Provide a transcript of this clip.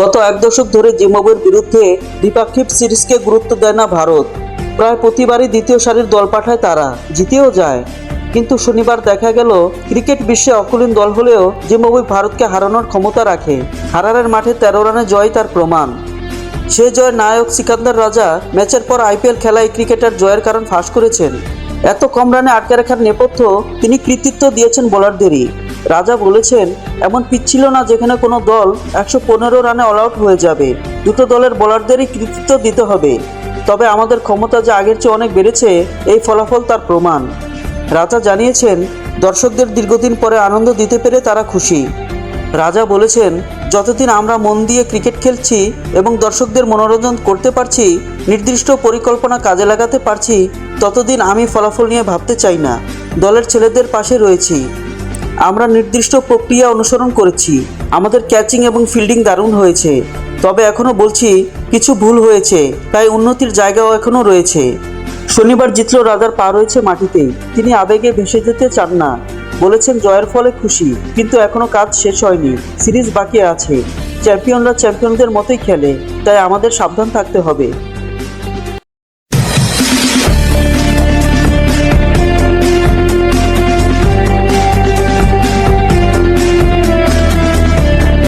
গত এক দশক ধরে জিম্বাবুয়ের বিরুদ্ধে দ্বিপাক্ষিক সিরিজকে গুরুত্ব দেয় না ভারত। প্রায় প্রতিবারই দ্বিতীয় সারির দল পাঠায় তারা, জিতেও যায়। কিন্তু শনিবার দেখা গেল, ক্রিকেট বিশ্বে অকুলীন দল হলেও জিম্বাবুয়ে ভারতকে হারানোর ক্ষমতা রাখে। হারারের মাঠে তেরো রানে জয় তার প্রমাণ। সে জয়ের নায়ক সিকান্দার রাজা ম্যাচের পর আইপিএল খেলায় ক্রিকেটার জয়ের কারণ ফাঁস করেছেন। এত কম রানে আটকে রাখার নেপথ্য তিনি কৃতিত্ব দিয়েছেন বোলারদেরই। রাজা বলেছেন, এমন পিচ ছিল না যেখানে কোনো দল একশো পনেরো রানে অল আউট হয়ে যাবে। দুটো দলের বোলারদেরই কৃতিত্ব দিতে হবে। তবে আমাদের ক্ষমতা যে আগের চেয়ে অনেক বেড়েছে, এই ফলাফল তার প্রমাণ। রাজা জানিয়েছেন, দর্শকদের দীর্ঘদিন পরে আনন্দ দিতে পেরে তারা খুশি। রাজা বলেছেন, যতদিন আমরা মন দিয়ে ক্রিকেট খেলছি এবং দর্শকদের মনোরঞ্জন করতে পারছি, নির্দিষ্ট পরিকল্পনা কাজে লাগাতে পারছি, ততদিন আমি ফলাফল নিয়ে ভাবতে চাই না। দলের ছেলেদের পাশে রয়েছি। আমরা নির্দিষ্ট প্রক্রিয়া অনুসরণ করেছি। আমাদের ক্যাচিং এবং ফিল্ডিং দারুণ হয়েছে। তবে এখনও বলছি, কিছু ভুল হয়েছে, তাই উন্নতির জায়গাও এখনও রয়েছে। শনিবার জিতল রাজার পা রয়েছে মাটিতেই তিনি আবেগে ভেসে যেতে চান না। বলেছেন জয়ের ফলে খুশি, কিন্তু এখনও কাজ শেষ হয়নি। সিরিজ বাকি আছে। চ্যাম্পিয়নরা চ্যাম্পিয়নদের মতোই খেলে, তাই আমাদের সাবধান থাকতে হবে।